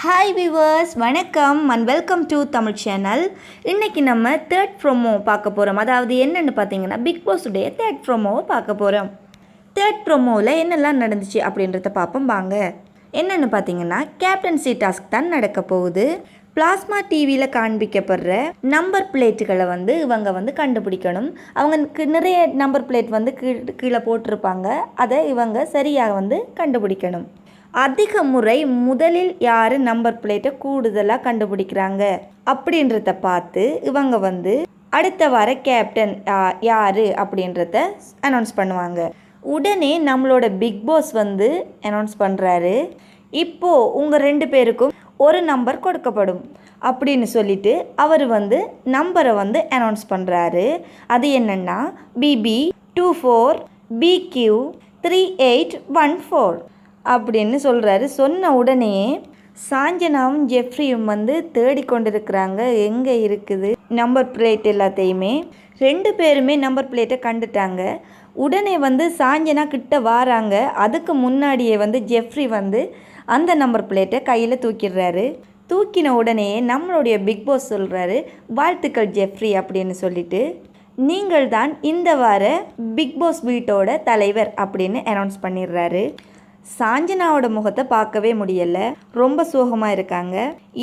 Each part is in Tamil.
ஹாய் விவர்ஸ் வணக்கம். And welcome to Tamil channel இன்றைக்கி நம்ம தேர்ட் ப்ரோமோ பார்க்க போகிறோம் அதாவது என்னென்னு பார்த்தீங்கன்னா பிக் பாஸுடைய தேர்ட் ப்ரோமோவை பார்க்க போகிறோம் தேர்ட் ப்ரோமோவில் என்னெல்லாம் நடந்துச்சு அப்படின்றத பார்ப்போம் வாங்க. என்னென்னு பார்த்தீங்கன்னா கேப்டன்சி டாஸ்க் தான் நடக்க போகுது. பிளாஸ்மா டிவியில் காண்பிக்கப்படுற நம்பர் பிளேட்டுகளை வந்து இவங்க வந்து கண்டுபிடிக்கணும். அவங்களுக்கு நிறைய நம்பர் பிளேட் வந்து கீழே போட்டிருப்பாங்க. அதை இவங்க சரியாக வந்து கண்டுபிடிக்கணும். அதிக முறை முதலில் யார் நம்பர் பிளேட்டை கூடுதலாக கண்டுபிடிக்கிறாங்க? அப்படின்றத பார்த்து இவங்க வந்து அடுத்த வார கேப்டன் யார் அப்படின்றத அனௌன்ஸ் பண்ணுவாங்க. உடனே நம்மளோட பிக் பாஸ் வந்து அனௌன்ஸ் பண்ணுறாரு இப்போது உங்கள் ரெண்டு பேருக்கும் ஒரு நம்பர் கொடுக்கப்படும் அப்படின்னு சொல்லிட்டு அவர் வந்து நம்பரை வந்து அனௌன்ஸ் பண்ணுறாரு அது என்னென்னா PP two four PQ three eight one four அப்படின்னு சொல்கிறாரு சொன்ன உடனே சாஞ்சனாவும் ஜெஃப்ரியும் வந்து தேடிக்கொண்டிருக்கிறாங்க எங்கே இருக்குது? நம்பர் பிளேட் எல்லாத்தையுமே. ரெண்டு பேருமே நம்பர் பிளேட்டை கண்டுட்டாங்க. உடனே வந்து சாஞ்சனா கிட்ட வாராங்க. அதுக்கு முன்னாடியே வந்து ஜெஃப்ரி வந்து அந்த நம்பர் பிளேட்டை கையில் தூக்கிடுறாரு. தூக்கின உடனே நம்மளுடைய பிக் பாஸ் சொல்கிறாரு வாழ்த்துக்கள் ஜெஃப்ரி அப்படின்னு சொல்லிட்டு. நீங்கள் தான் இந்த வார பிக் பாஸ் வீட்டோட தலைவர் அப்படின்னு அனௌன்ஸ் பண்ணிடுறாரு. சாஞ்சனாவோட முகத்தை பார்க்கவே முடியலை. ரொம்ப சோகமாக இருக்காங்க.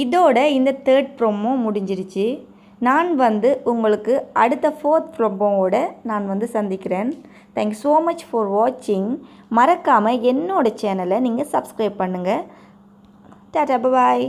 இதோட இந்த தேர்ட் ப்ரோமோ முடிஞ்சிருச்சு. நான் வந்து உங்களுக்கு அடுத்த ஃபோர்த் ப்ரோமோவோட நான் வந்து சந்திக்கிறேன். தேங்க்யூ ஸோ மச் ஃபார் வாட்சிங் மறக்காமல் என்னோடய சேனலை நீங்கள் சப்ஸ்கிரைப் பண்ணுங்கள் டாடா பாய்